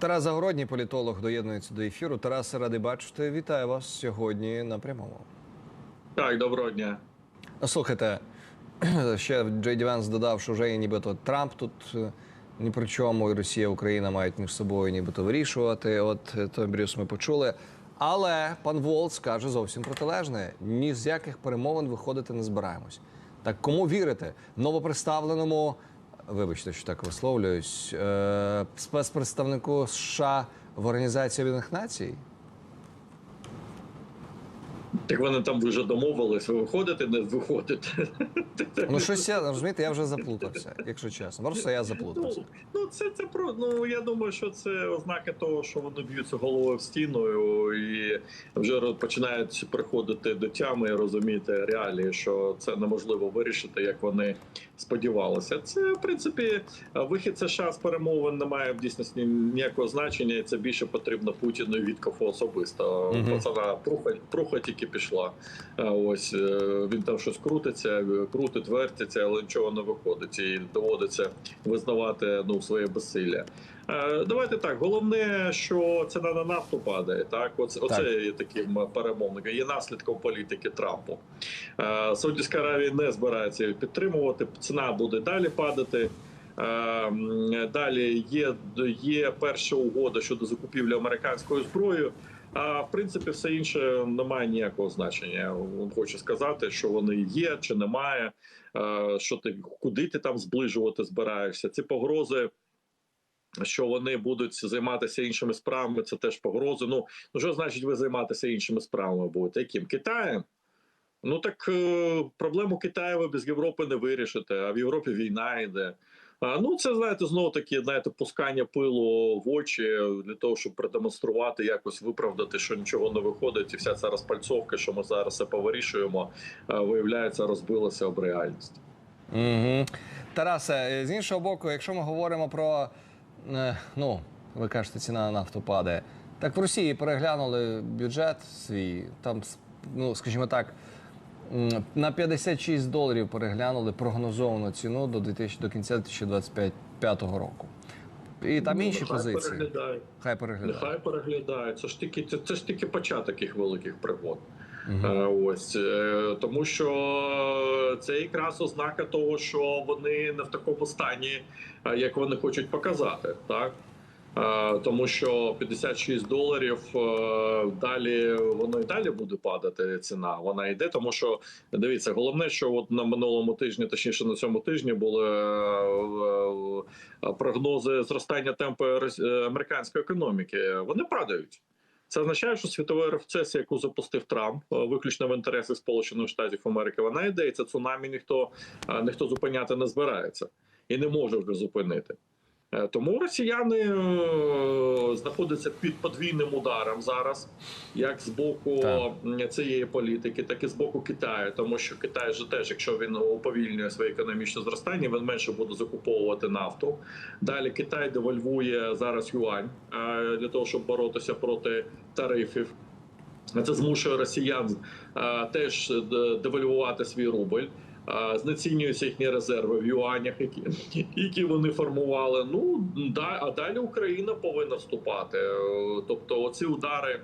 Тарас Загородній, політолог, доєднується до ефіру. Тарас, радий бачити. Вітаю вас сьогодні на прямому. Так, доброго дня. Слухайте, ще Джей Ді Венс додав, що вже є нібито Трамп тут е, ні при чому, і Росія, і Україна мають між собою нібито вирішувати. От е, той брюс ми почули. Але пан Волц каже зовсім протилежне: ні з яких перемовин виходити не збираємось. Так кому вірити? Новоприставленому, вибачте, що так висловлююсь, е, спецпредставнику США в Організації Об'єднаних Націй? Так вони там вже домовились, ви виходите, не виходите. Ну щось я розумієте, я вже заплутався, якщо чесно. Просто я заплутався. Ну, ну це, це про ну я думаю, що це ознаки того, що вони б'ються головою в стіну і вже починають приходити до тями і розуміти реалії, що це неможливо вирішити, як вони сподівалися. Це в принципі вихід США з перемовин не має в дійсності ніякого значення, і це більше потрібно Путіну і Віткофу особисто. Мгм. Пацана пруха, пруха тільки пішла. Ось е, він там щось крутиться, крутить, вертиться, але нічого не виходить. І доводиться визнавати ну своє безсилля. Е, Давайте так. Головне, що ціна на нафту падає. Так, оце, оце є таким перемовником, є наслідком політики Трампу. Е, Саудівська Аравія не збирається її підтримувати. Ціна буде далі падати. Е, Далі є, є перша угода щодо закупівлі американської зброї. А в принципі, все інше не має ніякого значення. Хочу сказати, що вони є чи немає. е, Що ти куди ти там зближувати збираєшся? Ці погрози. Що вони будуть займатися іншими справами, це теж погрози. Ну, ну що значить ви займатися іншими справами будете? Яким Китаєм? Ну так е, проблему Китаю ви без Європи не вирішите, а в Європі війна йде. А, ну, це знаєте, знову таки, знаєте, пускання пилу в очі для того, щоб продемонструвати, якось виправдати, що нічого не виходить, і вся ця розпальцовка, що ми зараз все повирішуємо, е, виявляється, розбилася об реальність. Угу. Тарасе, е, з іншого боку, якщо ми говоримо про ну, ви кажете, ціна на нафту падає. Так в Росії переглянули бюджет свій, там, ну, скажімо так, на 56 доларів переглянули прогнозовану ціну до 2000, до кінця 2025 року. І там Ну, інші нехай позиції. переглядають. Хай переглядають. Нехай переглядають. Це ж тільки це, це ж тільки початок їх великих пригод. Е, Ось е, тому, що це якраз ознака того, що вони не в такому стані, е, як вони хочуть показати, так. Тому що 56 доларів далі воно і далі буде падати ціна. Вона йде, тому що дивіться, головне, що от на минулому тижні, точніше на цьому тижні, були прогнози зростання темпу американської економіки. Вони падають. Це означає, що світова рецесія, яку запустив Трамп, е, виключно в інтересах Сполучених Штатів Америки, вона йде, і це цунамі ніхто е, ніхто зупиняти не збирається і не може вже зупинити. Е, Тому росіяни е, знаходяться під подвійним ударом зараз, як з боку Так. цієї політики, так і з боку Китаю. Тому що Китай же теж, якщо він уповільнює своє економічне зростання, він менше буде закуповувати нафту. Далі Китай девальвує зараз юань е, для того, щоб боротися проти тарифів. Це змушує росіян теж девальвувати свій рубль. Знецінюються їхні резерви в юанях, які, які вони формували. Ну да, а далі Україна повинна вступати. Тобто, оці удари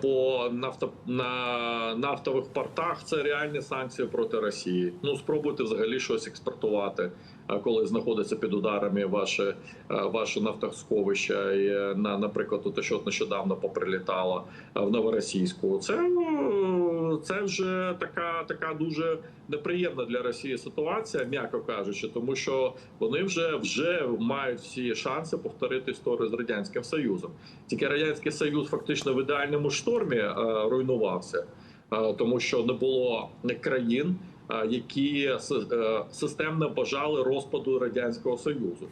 по нафто, на нафтових портах це реальні санкції проти Росії. Ну спробуйте взагалі щось експортувати, коли знаходиться під ударами ваше, е, ваше нафтосховище. Е, на, наприклад, те, що нещодавно поприлітало е, в Новоросійську. Це, це вже така, така дуже неприємна для Росії ситуація, м'яко кажучи, тому що вони вже вже мають всі шанси повторити історію з радянським союзом. Тільки радянський союз фактично в ідеальному штормі руйнувався, тому що не було країн, які с- е, системно бажали розпаду радянського союзу.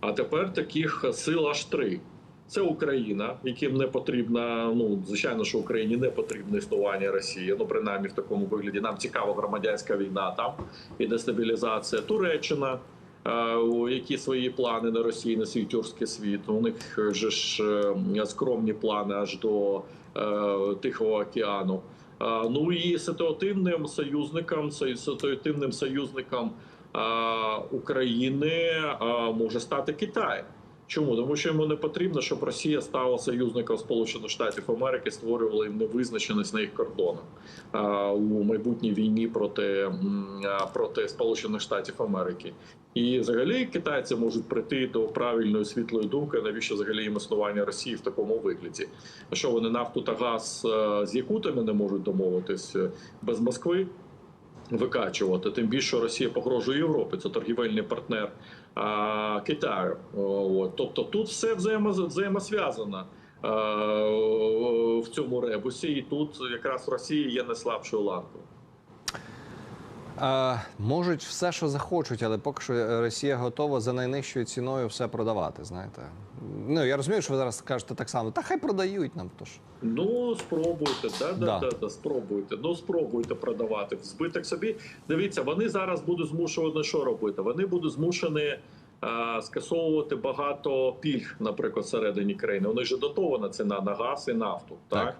А тепер таких сил аж три. Це Україна, яким не потрібна. Ну звичайно, що Україні не потрібне існування Росії. Ну принаймні в такому вигляді. Нам цікава громадянська війна там і дестабілізація. Туреччина, е, які свої плани на Росії, на свій тюркський світ. У них же ж е, скромні плани аж до е, Тихого океану. Ну і ситуативним союзникам, со- ситуативним союзником е, України може стати Китай. Чому? Тому що йому не потрібно, щоб Росія стала союзником Сполучених Штатів Америки, створювала їм невизначеність на їх кордонах у майбутній війні проти, проти Сполучених Штатів Америки. І взагалі китайці можуть прийти до правильної світлої думки, навіщо взагалі їм існування Росії в такому вигляді. Що вони нафту та газ е, з якутами не можуть домовитись е, без Москви викачувати. Тим більше Росія погрожує Європі. Це торгівельний партнер Китаю. От. Тобто тут все взаємо, взаємосв'язано. В цьому ребусі, і тут якраз Росія є найслабшою ланкою. Е, можуть все, що захочуть, але поки що Росія готова за найнижчою ціною все продавати. Знаєте, ну я розумію, що ви зараз кажете так само. Та хай продають нам. Тож Ну, спробуйте, да, да, Да. да. Да, спробуйте. Ну, спробуйте продавати в збиток собі. Дивіться, вони зараз будуть змушені що робити? Вони будуть змушені скасовувати багато пільг, наприклад, всередині країни. Них же дотована ціна на газ і нафту. Так. Так.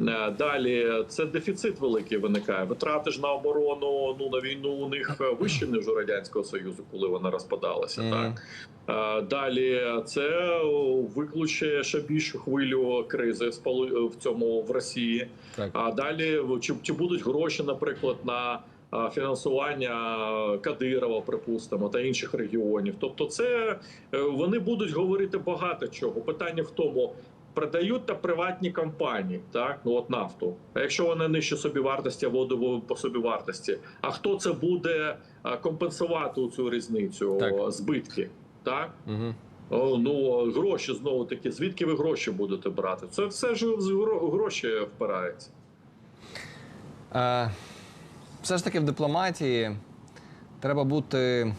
Е, Далі це дефіцит великий виникає. Витрати ж на оборону ну на війну у них е, вищі ніж у радянського союзу, коли вона розпадалася. Мгм. Так Е, Далі це о, викличе ще більшу хвилю кризи в цьому в Росії. так. А далі чи, чи будуть гроші, наприклад, на фінансування Кадирова, припустимо, та інших регіонів. Тобто, це вони будуть говорити багато чого. Питання в тому. Продають та приватні компанії, так ну от нафту. А якщо вони нижче собівартості або воду по собівартості, а хто це буде компенсувати цю різницю Так. збитки? Так Угу. О, ну гроші знову таки. Звідки ви гроші будете брати? Це все ж гроші впирається. Е, все ж таки в дипломатії треба бути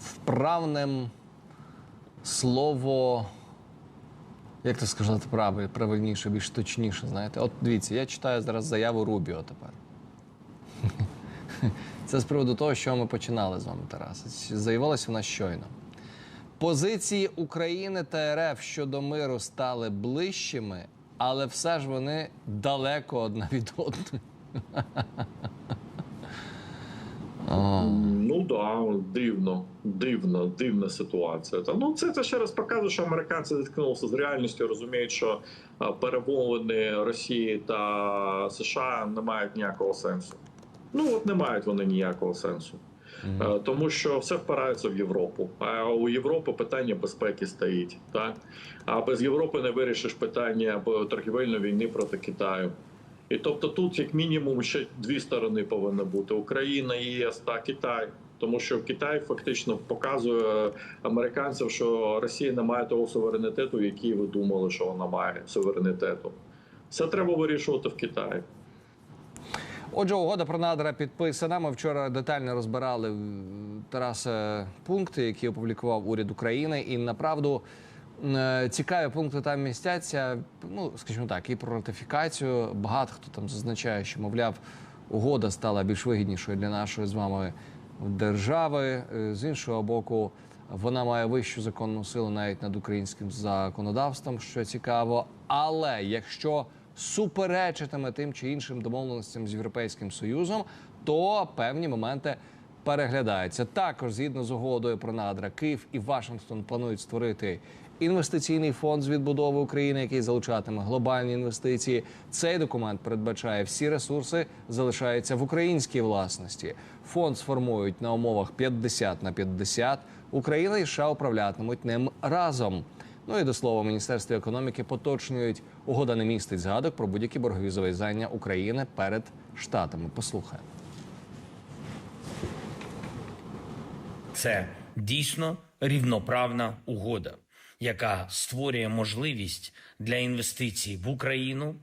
вправним слово. Як це сказати правиль- правильніше, більш точніше, знаєте? От дивіться, я читаю зараз заяву Рубіо тепер. Це з приводу того, що ми починали з вами, Тарас. Заявилася вона щойно. Позиції України та РФ щодо миру стали ближчими, але все ж вони далеко одна від одної. Да, дивно, дивно, дивна ситуація. Та ну це, це ще раз показує, що американці зіткнулися з реальністю, розуміють, що перемовини Росії та США не мають ніякого сенсу. Ну от не мають вони ніякого сенсу. Е, Тому що все впирається в Європу. А у Європи питання безпеки стоїть. Так? А без Європи не вирішиш питання торгівельної війни проти Китаю. І тобто тут, як мінімум, ще дві сторони повинні бути: Україна, ЄС та Китай. Тому що Китай фактично показує американцям, що Росія не має того суверенітету, який ви думали, що вона має суверенітету. Все треба вирішувати в Китаї. Отже, угода про надра підписана. Ми вчора детально розбирали Тараса пункти, які опублікував уряд України. І направду е, цікаві пункти там містяться. Ну, скажімо так, і про ратифікацію. Багато хто там зазначає, що мовляв, угода стала більш вигіднішою для нашої з вами держави. Е, З іншого боку, вона має вищу законну силу навіть над українським законодавством, що цікаво. Але якщо суперечитиме тим чи іншим домовленостям з Європейським Союзом, то певні моменти переглядаються. Також згідно з угодою про надра, Київ і Вашингтон планують створити інвестиційний фонд з відбудови України, який залучатиме глобальні інвестиції. Цей документ передбачає всі ресурси залишаються в українській власності. Фонд сформують на умовах 50 на 50. Україна і США управлятимуть ним разом. Ну і до слова, Міністерство економіки поточнюють угода не містить згадок про будь-які боргові зобов'язання України перед штатами. Послухаємо. Це дійсно рівноправна угода, яка створює можливість для інвестицій в Україну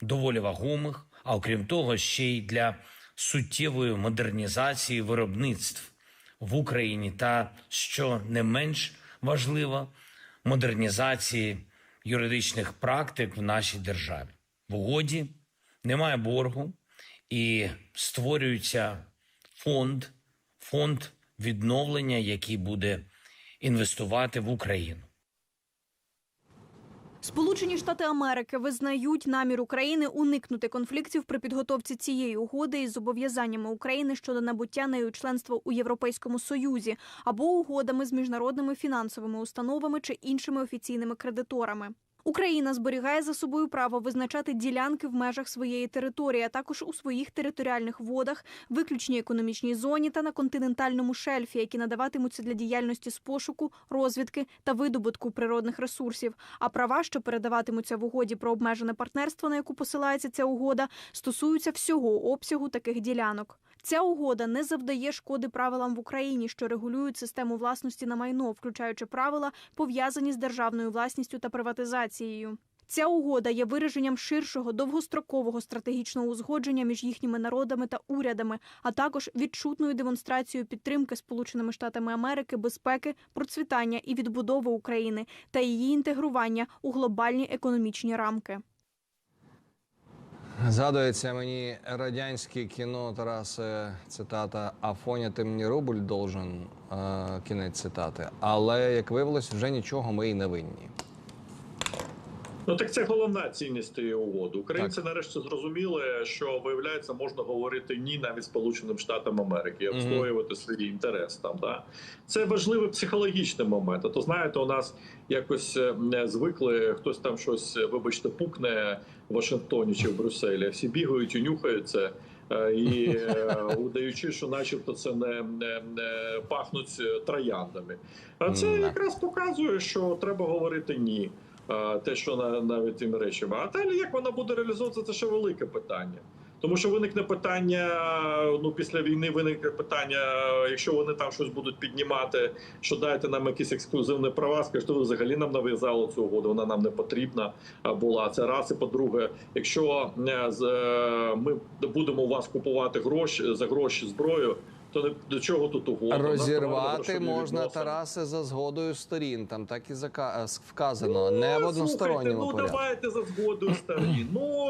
доволі вагомих, а окрім того, ще й для суттєвої модернізації виробництв в Україні та, що не менш важливо, модернізації юридичних практик в нашій державі. В угоді немає боргу і створюється фонд, фонд відновлення, який буде інвестувати в Україну. Сполучені Штати Америки визнають намір України уникнути конфліктів при підготовці цієї угоди із зобов'язаннями України щодо набуття нею членства у Європейському Союзі або угодами з міжнародними фінансовими установами чи іншими офіційними кредиторами. Україна зберігає за собою право визначати ділянки в межах своєї території, а також у своїх територіальних водах, виключній економічній зоні та на континентальному шельфі, які надаватимуться для діяльності з пошуку, розвідки та видобутку природних ресурсів. А права, що передаватимуться в угоді про обмежене партнерство, на яку посилається ця угода, стосуються всього обсягу таких ділянок. Ця угода не завдає шкоди правилам в Україні, що регулюють систему власності на майно, включаючи правила, пов'язані з державною власністю та приватизацією. Ця угода є вираженням ширшого довгострокового стратегічного узгодження між їхніми народами та урядами, а також відчутною демонстрацією підтримки Сполученими Штатами Америки, безпеки, процвітання і відбудови України та її інтегрування у глобальні економічні рамки. Згадується мені радянське кіно Тараси, цитата Афоня, ти мені рубль должен, е, кінець цитати. Але як виявилось, вже нічого ми і не винні. Ну так це головна цінність цієї угоди. Українці нарешті зрозуміли, що виявляється, можна говорити ні навіть Сполученим Штатам Америки, обстоювати свій інтерес там. Да? Це важливий психологічний момент. А то знаєте, у нас якось е, не звикли, хтось там щось, е, вибачте, пукне в Вашингтоні чи в Брюсселі. Всі бігають і нюхаються. е, І е, удаючи, що, начебто, це не, не, не пахнуть е, трояндами. А це якраз показує, що треба говорити ні. Те, що на навіть тими речами. А далі як вона буде реалізовуватися, це ще велике питання. Тому що виникне питання. Ну після війни виникне питання, якщо вони там щось будуть піднімати, що дайте нам якісь ексклюзивні права, скажете, ви взагалі нам нав'язали цю угоду, вона нам не потрібна була. Це раз. І по-друге, якщо е, е, ми будемо у вас купувати гроші за гроші зброю, то не до чого тут угода? Розірвати можна. Тараси за згодою сторін. Там так і зака... е, вказано, не в Ну, односторонньому слухайте, Ну порядку. давайте за згодою сторін. Ну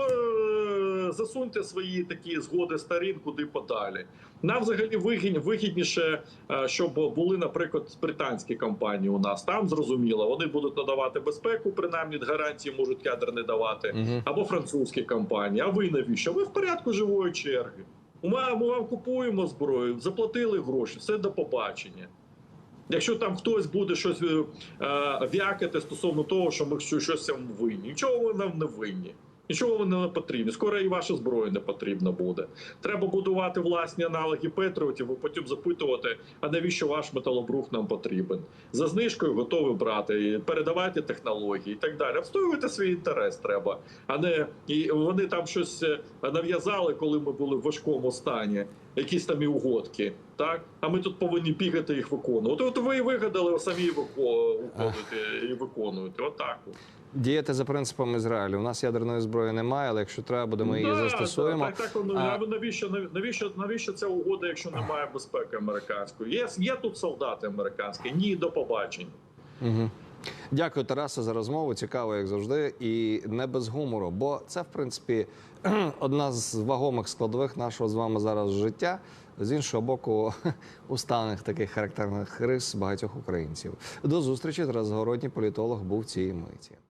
е, засуньте свої такі згоди сторін куди подалі. Нам взагалі вигідні- вигідніше, е, щоб були, наприклад, британські компанії у нас. Там зрозуміло, вони будуть надавати безпеку, принаймні гарантії можуть ядер не давати, або французькі компанії. А ви навіщо? Ви в порядку живої черги. Ми, ми вам купуємо зброю, заплатили гроші, все до побачення. Якщо там хтось буде щось е, е, в'якати стосовно того, що ми щось вам винні, нічого ви нам не винні. Нічого вам не потрібно. Скоро і ваша зброя не потрібна буде. Треба будувати власні аналоги Петріотів, і потім запитувати, а навіщо ваш металобрух нам потрібен? За знижкою готові брати, передавати технології і так далі. Обстоювати свій інтерес треба, а не і вони там щось е, нав'язали, коли ми були в важкому стані, якісь там і угодки. Так, а ми тут повинні бігати їх виконувати. От ви і вигадали, самі і вико- уходите і виконуєте. Отак. от. Діяти за принципом Ізраїлю. У нас ядерної зброї немає, але якщо треба буде, ми її Да, застосуємо. Так, так, воно, А- а... навіщо, навіщо, навіщо ця угода, якщо немає безпеки американської? Є, є тут солдати американські? Ні, до побачення. Угу. Дякую, Тарасе, за розмову. Цікаво, як завжди, і не без гумору. Бо це, в принципі, одна з вагомих складових нашого з вами зараз життя. З іншого боку, устаних таких характерних рис багатьох українців. До зустрічі. Тарас Загородній політолог був цієї миті.